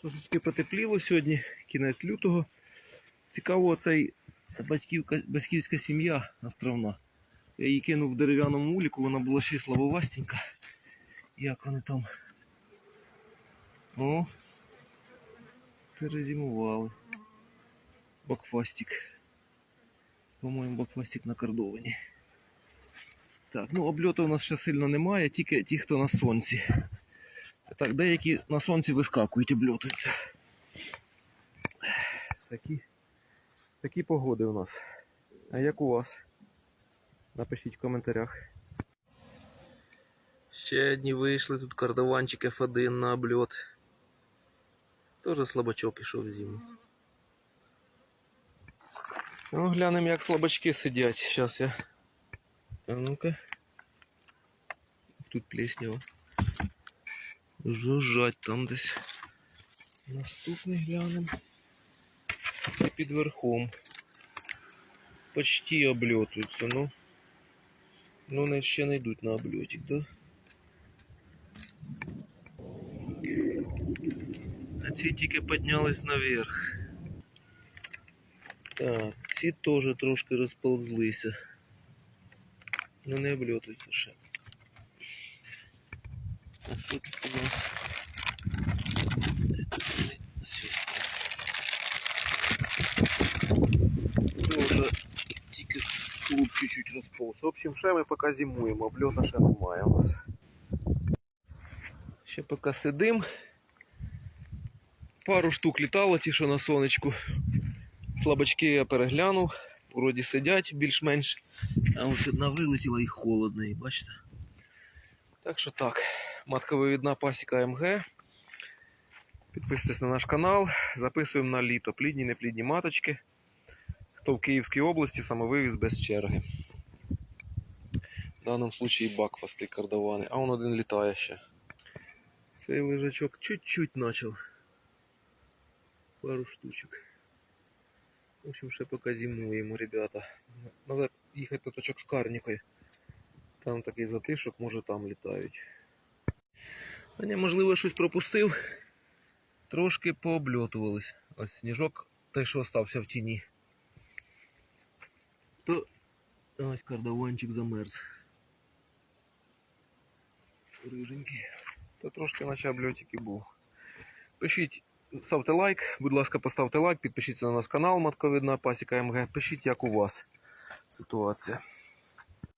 Трошечки потепліло сьогодні, кінець лютого. Цікаво, оцей батьківка, батьківська сім'я островна. Я її кинув в дерев'яному уліку, вона була ще слабовастенька. Як вони там. О, перезимували. Бакфастик. По-моєму, бакфастик накордовані. Так, ну обльоту у нас ще сильно немає, тільки ті, хто на сонці. Так, деякі на сонці вискакують, обльотуються. Такі, такі погоди у нас. А як у вас? Напишіть в коментарях. Ще одні вийшли, тут кардаванчик F1 на обльот. Тоже слабачок ішов в зиму. Ну, глянемо, як слабачки сидять. Зараз я. А ну-ка. Тут плеснява. Жужжать там десь. Наступний глянемо. Під верхом. Почти обльотуються, ну. Ну, вони ще не йдуть на обльотик, да? А ці тільки піднялись наверх. Так, ці теж трошки розползлися. Ну не обльотуються ще. Що тут у нас? Вже тільки клуб чуть-чуть розповз. В общем, ще ми поки зимуємо, обльота ще немає у нас. Ще поки сидим. Пару штук літало, ті, на сонечку. Слабачки я переглянув. Вроді сидять більш-менш. А ось одна вилетіла і холодно, і бачите. Так що так, матковивідна пасіка МГ. Підписуйтесь на наш канал, записуємо на літо плідні, неплідні маточки. Хто в Київській області самовивіз без черги. В даному случаї бакфасти кардавани, а он один літає ще. Цей лежачок чуть-чуть почав. Пару штучок. В общем, ще поки зимуємо, ребята. Надо їхати на точок з карнікою. Там такий затишок, може там літають. А можливо, щось пропустив. Трошки пообльотувались. Ось сніжок той, що остався в тіні. То ось кардаванчик замерз. Риженький. То трошки наче обльотик і був. Пишіть, ставте лайк, будь ласка, поставте лайк, підпишіться на наш канал Матковидна Пасіка МГ. Пишіть, як у вас ситуація.